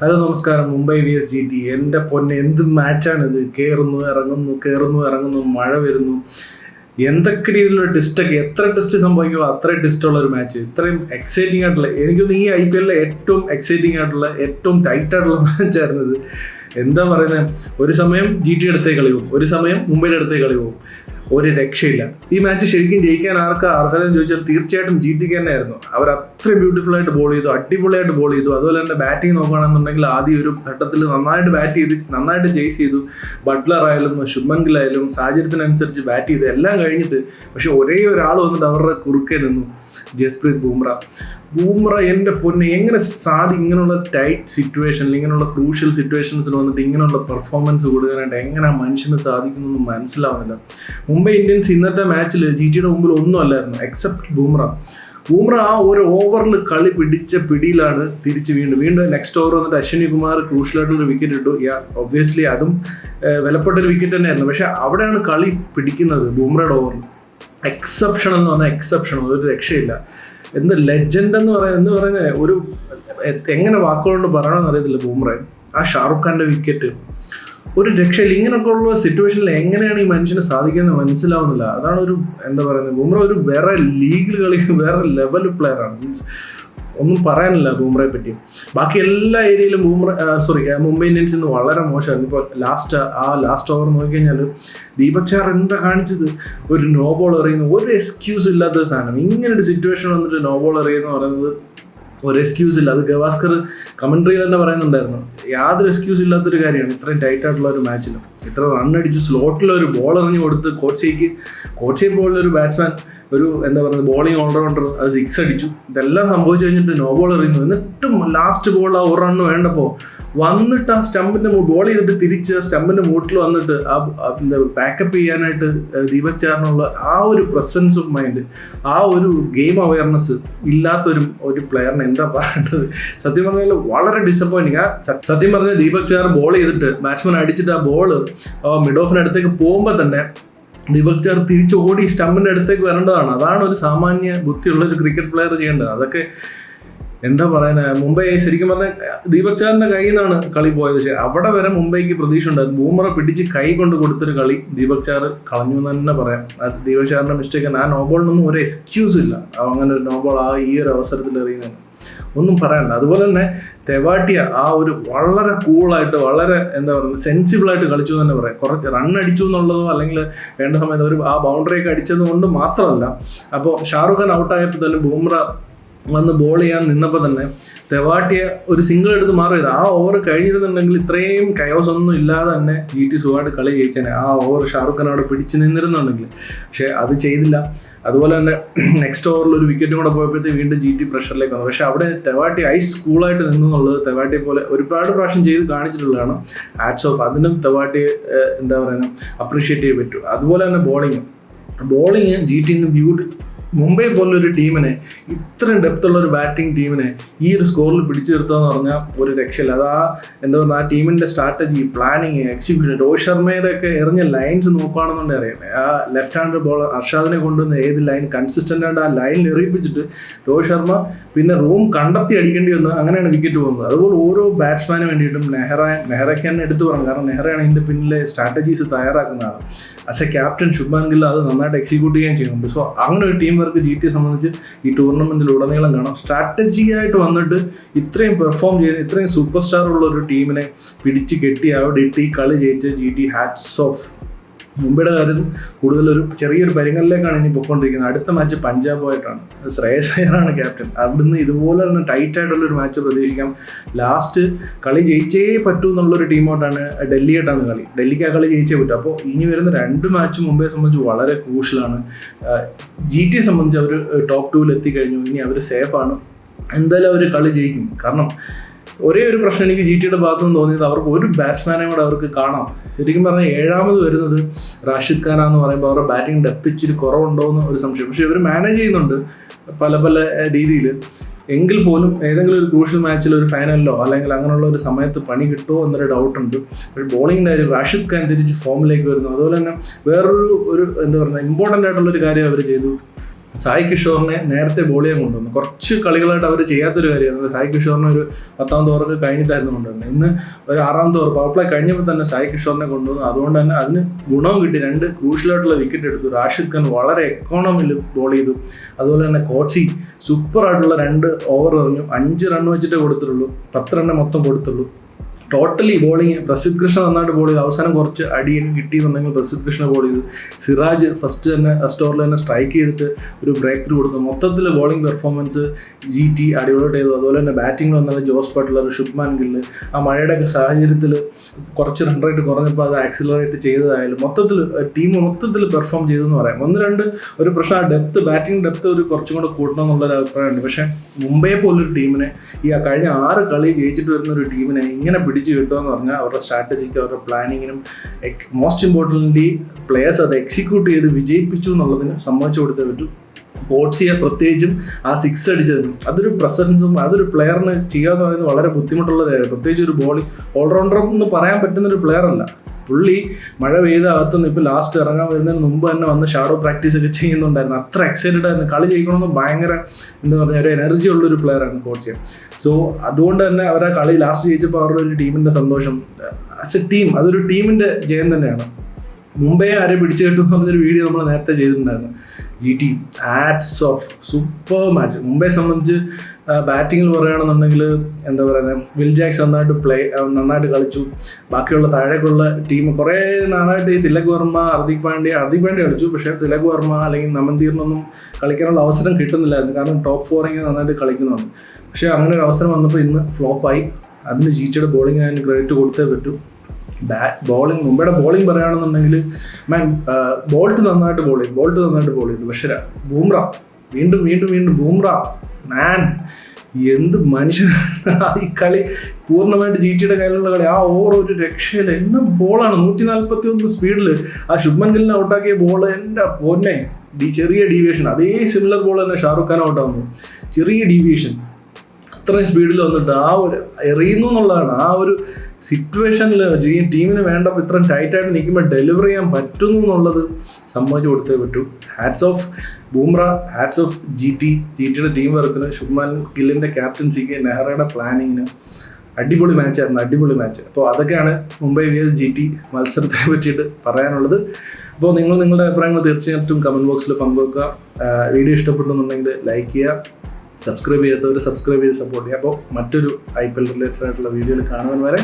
Hello നമസ്കാരം. Mumbai V S G T എന്റെ പൊന്നെ എന്ത് മാച്ചാണിത് കയറുന്നു ഇറങ്ങുന്നു കയറുന്നു ഇറങ്ങുന്നു മഴ വരുന്നു. എന്തൊക്കെ രീതിയിലുള്ള ഡിസ്റ്റൊക്കെ എത്ര ടെസ്റ്റ് സംഭവിക്കുമോ അത്ര ടെസ്റ്റ് ഉള്ള ഒരു മാച്ച് ഇത്രയും എക്സൈറ്റിംഗ് ആയിട്ടുള്ള എനിക്കൊന്ന് ഈ ഐ പി എല്ലിലെ ഏറ്റവും എക്സൈറ്റിംഗ് ആയിട്ടുള്ള ഏറ്റവും ടൈറ്റ് ആയിട്ടുള്ള മാച്ചായിരുന്നു ഇത് എന്താ പറയുന്നത് ഒരു സമയം ജി ടി അടുത്തേ കളിവും ഒരു സമയം മുംബൈയുടെ അടുത്തേ കളി പോകും ഒരു രക്ഷയില്ല. ഈ മാച്ച് ശരിക്കും ജയിക്കാൻ ആർക്കാ അർഹത എന്ന് ചോദിച്ചാൽ തീർച്ചയായിട്ടും ജി ടിക്ക് അവർ അത്രയും ബ്യൂട്ടിഫുൾ ആയിട്ട് ബോൾ ചെയ്തു അടിപൊളിയായിട്ട് ബോൾ ചെയ്തു. അതുപോലെ തന്നെ ബാറ്റിംഗ് നോക്കുകയാണെന്നുണ്ടെങ്കിൽ ആദ്യം ഒരു ഘട്ടത്തിൽ നന്നായിട്ട് ബാറ്റ് ചെയ്ത് നന്നായിട്ട് ചേസ് ചെയ്തു. ബട്ട്ലർ ആയാലും ശുഭൻ ഗിൽ ആയാലും സാഹചര്യത്തിനനുസരിച്ച് ബാറ്റ് ചെയ്ത് എല്ലാം കഴിഞ്ഞിട്ട് പക്ഷെ ഒരേ ഒരാൾ വന്നിട്ട് അവരുടെ കുറുക്കെ നിന്നു. ജസ്പ്രീത് ബൂംറ. ബൂംറ എന്റെ പൊന്നെ എങ്ങനെ സാധി ഇങ്ങനെയുള്ള ടൈറ്റ് സിറ്റുവേഷനിൽ ഇങ്ങനെയുള്ള ക്രൂഷ്യൽ സിറ്റുവേഷൻസിൽ വന്നിട്ട് ഇങ്ങനെയുള്ള പെർഫോമൻസ് കൊടുക്കാനായിട്ട് എങ്ങനെ ആ മനുഷ്യന് സാധിക്കുന്നു മനസ്സിലാവുന്നില്ല. മുംബൈ ഇന്ത്യൻസ് ഇന്നത്തെ മാച്ചിൽ ജി ടിയുടെ മുമ്പിൽ ഒന്നും അല്ലായിരുന്നു എക്സെപ്റ്റ് ബൂമ്ര. ബൂമ്ര ആ ഒരു ഓവറിൽ കളി പിടിച്ച പിടിയിലാണ് തിരിച്ച് വീണ്ടും വീണ്ടും നെക്സ്റ്റ് ഓവർ വന്നിട്ട് അശ്വിനി കുമാർ ക്രൂഷ്യലായിട്ടുള്ള വിക്കറ്റ് ഇട്ടു. യാ ഒബ്വിയസ്ലി അതും വിലപ്പെട്ട ഒരു വിക്കറ്റ് തന്നെയായിരുന്നു. പക്ഷെ അവിടെയാണ് കളി പിടിക്കുന്നത് ബൂമ്രയുടെ ഓവറിൽ എക്സെപ്ഷണൽ എന്ന് പറഞ്ഞാൽ എക്സെപ്ഷണൽ ഒരു രക്ഷയില്ല. എന്ത് ലെജൻഡ് എന്ന് പറയുന്നത് എന്ന് പറയുന്നത് ഒരു എങ്ങനെ വാക്കുകൊണ്ട് പറയണമെന്ന് അറിയത്തില്ല ബൂംറ ആ ഷാറുഖ് ഖാന്റെ വിക്കറ്റ് ഒരു രക്ഷയിൽ ഇങ്ങനെയൊക്കെ ഉള്ള സിറ്റുവേഷനിൽ എങ്ങനെയാണ് ഈ മനുഷ്യനെ സാധിക്കുന്നത് മനസ്സിലാവുന്നില്ല. അതാണ് ഒരു എന്താ പറയുന്നത് ബുംറ ഒരു വേറെ ലീഗിൽ കളിക്കുന്ന വേറെ ലെവൽ പ്ലെയർ ആണ്. മീൻസ് ഒന്നും പറയാനില്ല ബൂംറയെ പറ്റി. ബാക്കി എല്ലാ ഏരിയയിലും ബൂംറ സോറി മുംബൈ ഇന്ത്യൻസ് ഇന്ന് വളരെ മോശമായിരുന്നു ഇപ്പോൾ ലാസ്റ്റ് ആ ലാസ്റ്റ് ഓവർ നോക്കിക്കഴിഞ്ഞാൽ ദീപക് ചാർ എന്താ കാണിച്ചത്? ഒരു നോ ബോൾ എറിയുന്നു. ഒരു എക്സ്ക്യൂസ് ഇല്ലാത്ത സാധനം. ഇങ്ങനെ ഒരു സിറ്റുവേഷൻ വന്നിട്ട് നോ ബോൾ എറിയുന്ന പറയുന്നത് ഒരു എക്സ്ക്യൂസ് ഇല്ല. അത് ഗവാസ്കർ കമൻട്രിയിൽ തന്നെ പറയുന്നുണ്ടായിരുന്നു. യാതൊരു എക്സ്ക്യൂസ് ഇല്ലാത്തൊരു കാര്യമാണ്. ഇത്രയും ടൈറ്റ് ആയിട്ടുള്ള ഒരു മാച്ചിൽ ഇത്ര റൺ അടിച്ച് സ്ലോട്ടിൽ ഒരു ബോൾ എറിഞ്ഞു കൊടുത്ത് കോച്ചേക്ക് കോച്ചേ ബോളിൽ ഒരു ബാറ്റ്സ്മാൻ ഒരു എന്താ പറയുക ബോളിംഗ് ഓൾറൗണ്ടർ അത് സിക്സ് അടിച്ചു. ഇതെല്ലാം സംഭവിച്ചു കഴിഞ്ഞിട്ട് നോ ബോൾ എറിയുന്നു. എന്നിട്ടും ലാസ്റ്റ് ബോൾ ആ ഒരു റണ്ണ് വേണ്ടപ്പോൾ വന്നിട്ട് ആ സ്റ്റമ്പിന്റെ ബോൾ ചെയ്തിട്ട് തിരിച്ച് സ്റ്റമ്പിന്റെ മൂട്ടിൽ വന്നിട്ട് ആ ബാക്കപ്പ് ചെയ്യാനായിട്ട് ദീപക് ചാറിനുള്ള ആ ഒരു പ്രസൻസ് ഓഫ് മൈൻഡ് ആ ഒരു ഗെയിം അവയർനെസ് ഇല്ലാത്തൊരു ഒരു പ്ലെയറിന് എന്താ പറയേണ്ടത്? സത്യം പറഞ്ഞാൽ വളരെ ഡിസപ്പോയിന്റിങ് ആ സത്യം പറഞ്ഞാൽ ദീപക് ചാർ ബോൾ ചെയ്തിട്ട് ബാറ്റ്സ്മാൻ അടിച്ചിട്ട് ആ ബോൾ മിഡ് ഓഫിന് അടുത്തേക്ക് പോകുമ്പോൾ തന്നെ ദീപക് ചാർ തിരിച്ച് ഓടി സ്റ്റമ്പിന്റെ അടുത്തേക്ക് വരേണ്ടതാണ്. അതാണ് ഒരു സാമാന്യ ബുദ്ധിയുള്ള ഒരു ക്രിക്കറ്റ് പ്ലെയർ ചെയ്യേണ്ടത്. അതൊക്കെ എന്താ പറയുന്നത് മുംബൈ ശരിക്കും പറഞ്ഞാൽ ദീപക് ചാറിന്റെ കയ്യിൽ നിന്നാണ് കളി പോയത്. പക്ഷേ അവിടെ വരെ മുംബൈക്ക് പ്രതീക്ഷ ഉണ്ടായിരുന്നു ബൂമറ പിടിച്ച് കൈ കൊണ്ട് കൊടുത്തൊരു കളി ദീപക് ചാർ കളഞ്ഞു എന്ന് തന്നെ പറയാം. ദീപക് ചാറിന്റെ മിസ്റ്റേക്ക് ആ നോബോളിനൊന്നും ഒരു എക്സ്ക്യൂസ് ഇല്ല. അങ്ങനെ ഒരു നോബോൾ ആ ഈ ഒരു അവസരത്തിൽ എറിയുന്നത്. ഒന്നും പറയാനില്ല. അതുപോലെ തന്നെ തെവാട്ടിയ ആ ഒരു വളരെ കൂളായിട്ട് വളരെ എന്താ പറയുക സെൻസിബിൾ ആയിട്ട് കളിച്ചു എന്ന് തന്നെ പറയാം. കുറച്ച് റൺ അടിച്ചു എന്നുള്ളതോ അല്ലെങ്കിൽ വേണ്ട സമയത്ത് ഒരു ആ ബൗണ്ടറി ഒക്കെ അടിച്ചത് കൊണ്ട് മാത്രമല്ല അപ്പോൾ ഷാറുഖ് ഖാൻ ഔട്ടായപ്പോൾ തന്നെ ബൂമ്ര വന്ന് ബോൾ ചെയ്യാൻ നിന്നപ്പോൾ തന്നെ തെവാട്ടിയ ഒരു സിംഗിൾ എടുത്ത് മാറിയത് ആ ഓവർ കഴിഞ്ഞിരുന്നുണ്ടെങ്കിൽ ഇത്രയും കയോസ് ഒന്നും ഇല്ലാതെ തന്നെ ജി ടി സുഖമായിട്ട് കളി ജയിച്ചേനെ. ആ ഓവർ ഷാറുഖ് ഖാൻ അവിടെ പിടിച്ചു നിന്നിരുന്നുണ്ടെങ്കിൽ. പക്ഷേ അത് ചെയ്തില്ല. അതുപോലെ തന്നെ നെക്സ്റ്റ് ഓവറിൽ ഒരു വിക്കറ്റും കൂടെ പോയപ്പോഴത്തേക്ക് വീണ്ടും ജി ടി പ്രഷറിലേക്ക് വന്നു. പക്ഷേ അവിടെ തെവാട്ടി ഐസ് കൂളായിട്ട് നിന്നു എന്നുള്ളത് തെവാട്ടിയെ പോലെ ഒരുപാട് പ്രാവശ്യം ചെയ്ത് കാണിച്ചിട്ടുള്ളതാണ്. ആറ്റ്സ് ഓഫ് അതിനും തെവാട്ടി എന്താ പറയുക അപ്രീഷിയേറ്റ് ചെയ്യാൻ പറ്റും അതുപോലെ തന്നെ bowling bowling G T beauty Mumbai പോലൊരു ടീമിനെ ഇത്രയും ഡെപ്തുള്ള ഒരു ബാറ്റിംഗ് ടീമിനെ ഈ ഒരു സ്കോറിൽ പിടിച്ചു നിർത്തുക പറഞ്ഞാൽ ഒരു രക്ഷയില്ല. അത് ആ എന്താ പറയുക ആ ടീമിന്റെ സ്ട്രാറ്റജി പ്ലാനിങ് എക്സിക്യൂഷൻ രോഹിത് ശർമ്മയുടെ ഒക്കെ എറിഞ്ഞ ലൈൻസ് നോക്കുകയാണെന്നുണ്ടെങ്കിൽ അറിയാം. ആ ലെഫ്റ്റ് ഹാൻഡ് ബോളർ അർഷാദിനെ കൊണ്ടുവന്ന് ഏത് ലൈൻ കൺസിസ്റ്റന്റ് ആയിട്ട് ആ ലൈനിൽ എറിയിപ്പിച്ചിട്ട് രോഹിത് ശർമ്മ പിന്നെ റൂം കണ്ടെത്തി അടിക്കേണ്ടി വന്ന് അങ്ങനെയാണ് വിക്കറ്റ് പോകുന്നത്. അതുപോലെ ഓരോ ബാറ്റ്സ്മാന് വേണ്ടിയിട്ടും നെഹ്റ നെഹ്റയ്ക്ക് തന്നെ എടുത്തു പറഞ്ഞു കാരണം നെഹ്റയാണ് ഇതിന്റെ പിന്നിലെ strategies തയ്യാറാക്കുന്നതാണ് as a captain Shubman Gill അത് നന്നായിട്ട് എക്സിക്യൂട്ട് ചെയ്യുകയും ചെയ്യുന്നുണ്ട്. സോ അങ്ങനെ ഒരു ടീം വർക്ക് ജി ടി സംബന്ധിച്ച് ഈ ടൂർണമെന്റിൽ ഉടനീളം കാണാം. സ്ട്രാറ്റജി ആയിട്ട് വന്നിട്ട് ഇത്രയും പെർഫോം ചെയ്യുന്ന ഇത്രയും സൂപ്പർ സ്റ്റാർ ഉള്ള ഒരു ടീമിനെ പിടിച്ച് കെട്ടി അവിടെ ഇട്ട് ഈ കളി ജയിച്ച ജി ടി ഹാറ്റ്സ് ഓഫ് മുംബൈയുടെ കാര്യത്തിൽ കൂടുതലൊരു ചെറിയൊരു പരിങ്ങലിലേക്കാണ് ഇനി പൊയ്ക്കൊണ്ടിരിക്കുന്നത്. അടുത്ത മാച്ച് പഞ്ചാബുമായിട്ടാണ്. ശ്രേയസ് അയ്യറാണ് ക്യാപ്റ്റൻ അവിടുന്ന് ഇതുപോലെ തന്നെ ടൈറ്റ് ആയിട്ടുള്ളൊരു മാച്ച് പ്രതീക്ഷിക്കാം. ലാസ്റ്റ് കളി ജയിച്ചേ പറ്റൂ എന്നുള്ളൊരു ടീമോട്ടാണ് ഡൽഹിയായിട്ടാണ് കളി. ഡൽഹിക്ക് ആ കളി ജയിച്ചേ പറ്റൂ. അപ്പോൾ ഇനി വരുന്ന രണ്ട് മാച്ച് മുംബൈയെ സംബന്ധിച്ച് വളരെ ക്രൂഷ്യലാണ് ജി ടി സംബന്ധിച്ച് അവർ ടോപ്പ് ടൂവിൽ എത്തിക്കഴിഞ്ഞു. ഇനി അവർ സേഫാണ് എന്തായാലും അവർ കളി ജയിക്കും. കാരണം ഒരേ ഒരു പ്രശ്നം എനിക്ക് ജി ടിയുടെ ഭാഗത്തു നിന്ന് തോന്നിയത് അവർക്ക് ഒരു ബാറ്റ്സ്മാനെ കൂടെ അവർക്ക് കാണാം. ശരിക്കും പറഞ്ഞാൽ ഏഴാമത് വരുന്നത് റാഷിദ് ഖാന എന്ന് പറയുമ്പോൾ അവരുടെ ബാറ്റിംഗ് ഡെപ്ത് ഇച്ചിരി കുറവുണ്ടോ എന്ന് ഒരു സംശയം. പക്ഷേ ഇവർ മാനേജ് ചെയ്യുന്നുണ്ട് പല പല രീതിയിൽ. എങ്കിൽ പോലും ഏതെങ്കിലും ഒരു ക്രൂഷ്യൽ മാച്ചിൽ ഒരു ഫൈനലിലോ അല്ലെങ്കിൽ അങ്ങനെയുള്ള ഒരു സമയത്ത് പണി കിട്ടുമോ എന്നൊരു ഡൗട്ട് ഉണ്ട്. പക്ഷേ ബോളിങ്ങിന്റെ കാര്യം റാഷിദ് ഖാൻ തിരിച്ച് ഫോമിലേക്ക് വരുന്നു. അതുപോലെ തന്നെ വേറൊരു ഒരു എന്താ പറയുക ഇമ്പോർട്ടന്റ് ആയിട്ടുള്ളൊരു കാര്യം അവർ ചെയ്തു. സായി കിഷോറിനെ നേരത്തെ ബോൾ ചെയ്യാൻ കൊണ്ടുവന്നു. കുറച്ച് കളികളായിട്ട് അവർ ചെയ്യാത്തൊരു കാര്യമാണ്. സായി കിഷോറിനെ ഒരു പത്താം തോറൊക്കെ കഴിഞ്ഞിട്ടായിരുന്നു കൊണ്ടുവന്നത് ഇന്ന് ഒരു ആറാം തോർ പവർ പ്ലേ കഴിഞ്ഞപ്പോൾ തന്നെ സായി കിഷോറിനെ കൊണ്ടുവന്നു. അതുകൊണ്ട് തന്നെ അതിന് ഗുണവും കിട്ടി. രണ്ട് ക്രൂഷ്യലായിട്ടുള്ള വിക്കറ്റ് എടുത്തു. റാഷിദ് ഖാൻ വളരെ എക്കോണമിയിൽ ബോൾ ചെയ്തു. അതുപോലെ തന്നെ കോച്ചി സൂപ്പറായിട്ടുള്ള രണ്ട് ഓവർ എറിഞ്ഞു. അഞ്ച് റൺ വെച്ചിട്ടേ കൊടുത്തിട്ടുള്ളൂ. പത്ത് റണ്ണേ മൊത്തം കൊടുത്തുള്ളൂ ടോട്ടലി ബോളിങ് പ്രസിദ്ധ് കൃഷ്ണ നന്നായിട്ട് ബോൾ ചെയ്തു. അവസാനം കുറച്ച് അടിയൊക്കെ കിട്ടിയെന്നുണ്ടെങ്കിൽ പ്രസിദ്ധ് കൃഷ്ണ ബോൾ ചെയ്തു. സിറാജ് ഫസ്റ്റ് തന്നെ ഫസ്റ്റ് ഓവറിൽ തന്നെ സ്ട്രൈക്ക് ചെയ്തിട്ട് ഒരു ബ്രേക്ക് ത്രൂ കൊടുത്തു. മൊത്തത്തിൽ ബോളിംഗ് പെർഫോമൻസ് ജി ടി അടിപൊളിയായിട്ട് ചെയ്തു. അതുപോലെ തന്നെ ബാറ്റിംഗ് വന്നത് ജോസ് ബട്ട്ലർ ശുഭ്മാൻ ഗില്ല്. ആ മഴയുടെ ഒക്കെ സാഹചര്യത്തിൽ കുറച്ച് റൺ റേറ്റ് കുറഞ്ഞപ്പോൾ അത് ആക്സിലറേറ്റ് ചെയ്തതായാലും മൊത്തത്തിൽ ടീം മൊത്തത്തിൽ പെർഫോം ചെയ്തെന്ന് പറയാം. ഒന്ന് രണ്ട് ഒരു പ്രശ്നം ആ ഡെപ്ത് ബാറ്റിംഗ് ഡെപ്ത് ഒരു കുറച്ചും കൂടെ കൂട്ടണം എന്നുള്ളൊരു അഭിപ്രായമുണ്ട്. പക്ഷേ മുംബൈ പോലൊരു ടീമിനെ ഈ കഴിഞ്ഞ ആറ് കളി ജയിച്ചിട്ട് വരുന്ന ഒരു ടീമിനെ ഇങ്ങനെ പിടിച്ച് കിട്ടുക എന്ന് പറഞ്ഞാൽ അവരുടെ സ്ട്രാറ്റജിക്ക് അവരുടെ പ്ലാനിങ്ങിനും മോസ്റ്റ് ഇമ്പോർട്ടന്റ്ലി പ്ലേയേഴ്സ് അത് എക്സിക്യൂട്ട് ചെയ്ത് വിജയിപ്പിച്ചു എന്നുള്ളതിന് സമ്മതിച്ചു കൊടുത്തേ പറ്റൂ ഓട്സിയെ പ്രത്യേകിച്ചും ആ സിക്സ് അടിച്ചതിനും അതൊരു പ്രസൻസും അതൊരു പ്ലെയറിന് ചെയ്യുക എന്ന് പറയുന്നത് വളരെ ബുദ്ധിമുട്ടുള്ള കാര്യമാണ് പ്രത്യേകിച്ച് ഒരു ബോളിംഗ് ഓൾറൗണ്ടർ എന്ന് പറയാൻ പറ്റുന്ന ഒരു പ്ലെയർ അല്ല. പുള്ളി മഴ പെയ്ത അകത്തുനിന്ന് ഇപ്പോൾ ലാസ്റ്റ് ഇറങ്ങാൻ വരുന്നതിന് മുമ്പ് തന്നെ വന്ന് ഷാഡോ പ്രാക്ടീസ് ഒക്കെ ചെയ്യുന്നുണ്ടായിരുന്നു. അത്ര എക്സൈറ്റഡ് ആയിരുന്നു. കളി ജയിക്കണമെന്ന് ഭയങ്കര എന്താ പറയുക ഒരു എനർജി ഉള്ള ഒരു പ്ലെയറാണ് കോച്ച്. സോ അതുകൊണ്ട് തന്നെ അവരെ കളി ലാസ്റ്റ് ജയിച്ചപ്പോൾ അവരുടെ ഒരു ടീമിന്റെ സന്തോഷം. ആസ് എ ടീം അതൊരു ടീമിന്റെ ജയം തന്നെയാണ്. മുംബൈ ആരെ പിടിച്ചു കിട്ടും എന്ന് പറഞ്ഞൊരു വീഡിയോ നമ്മൾ നേരത്തെ ചെയ്തിട്ടുണ്ടായിരുന്നു. G T hats off super match മുംബൈയെ സംബന്ധിച്ച് ബാറ്റിങ്ങിൽ പറയുകയാണെന്നുണ്ടെങ്കിൽ എന്താ പറയുന്നത് വിൽ ജാക്സ് നന്നായിട്ട് പ്ലേ നന്നായിട്ട് കളിച്ചു. ബാക്കിയുള്ള താഴേക്കുള്ള ടീം കുറേ നാളായിട്ട് ഈ തിലക് വർമ്മ ഹർദിക് പാണ്ഡ്യ ഹർദിക് പാണ്ഡ്യ കളിച്ചു. പക്ഷേ തിലക് വർമ്മ അല്ലെങ്കിൽ നമന്തീറിനൊന്നും കളിക്കാനുള്ള അവസരം കിട്ടുന്നില്ലായിരുന്നു. കാരണം ടോപ്പ് ഫോറിങ് നന്നായിട്ട് കളിക്കുന്നുണ്ട്. പക്ഷേ അങ്ങനെ ഒരു അവസരം വന്നപ്പോൾ ഇന്ന് ഫ്ലോപ്പായി അതിന് ജീറ്റയുടെ ബോളിംഗ് അതിന് ക്രെഡിറ്റ് കൊടുത്തേ പറ്റൂ. ബാറ്റ് ബോളിംഗ് മുംബൈയുടെ ബോളിംഗ് പറയുകയാണെന്നുണ്ടെങ്കിൽ മാൻ ബോൾട്ട് നന്നായിട്ട് ബോൾ ചെയ്തു ബോൾട്ട് നന്നായിട്ട് ബോൾ ചെയ്തു പക്ഷേ ബൂംറ വീണ്ടും വീണ്ടും വീണ്ടും ബൂംറ മാൻ എന്ത് മനുഷ്യൻ ഈ കളി. പൂർണമായിട്ട് ജി ടിയുടെ കയ്യിലുള്ള കളി. ആ ഓവർ ഒരു രക്ഷയില്ല എന്ന ബോളാണ് നൂറ്റി നാൽപ്പത്തി ഒന്ന് സ്പീഡിൽ ആ ശുഭ്മൻ ഗില്ലിനെ ഔട്ടാക്കിയ ബോൾ എന്റെ പൊന്നെ. ഡി ചെറിയ ഡീവിയേഷൻ അതേ സിമിലർ ബോൾ തന്നെ ഷാറുഖ് ഖാൻ ഔട്ടാവുന്നു ചെറിയ ഡീവിയേഷൻ അത്രയും സ്പീഡിൽ വന്നിട്ട് ആ ഒരു എറിയുന്നു എന്നുള്ളതാണ്. ആ ഒരു സിറ്റുവേഷനിൽ ടീമിന് വേണ്ടപ്പോൾ ഇത്രയും ടൈറ്റായിട്ട് നിൽക്കുമ്പോൾ ഡെലിവറി ചെയ്യാൻ പറ്റുന്നു എന്നുള്ളത് സമ്മതിച്ചു കൊടുത്തേ പറ്റൂ. Hats off Bumrah hats off G T G ടിയുടെ ടീം വർക്കിന് ശുഭ്മാൻ ഗില്ലിന്റെ ക്യാപ്റ്റൻസിക്ക് നെഹ്റയുടെ പ്ലാനിങ്ങിന് അടിപൊളി മാച്ചായിരുന്നു അടിപൊളി മാച്ച് അപ്പോൾ അതൊക്കെയാണ് മുംബൈ വി ജി ടി മത്സരത്തെ പറ്റിയിട്ട് പറയാനുള്ളത്. അപ്പോൾ നിങ്ങൾ നിങ്ങളുടെ അഭിപ്രായങ്ങൾ തീർച്ചയായിട്ടും കമന്റ് ബോക്സിൽ പങ്കുവെക്കുക. വീഡിയോ ഇഷ്ടപ്പെടുന്നുണ്ടെങ്കിൽ ലൈക്ക് ചെയ്യുക. സബ്സ്ക്രൈബ് ചെയ്യാത്തവർ സബ്സ്ക്രൈബ് ചെയ്ത് സപ്പോർട്ട് ചെയ്യുക. അപ്പോൾ മറ്റൊരു ഐ പി എൽ റിലേറ്റഡ് ആയിട്ടുള്ള വീഡിയോയിൽ കാണുവാൻ വരെ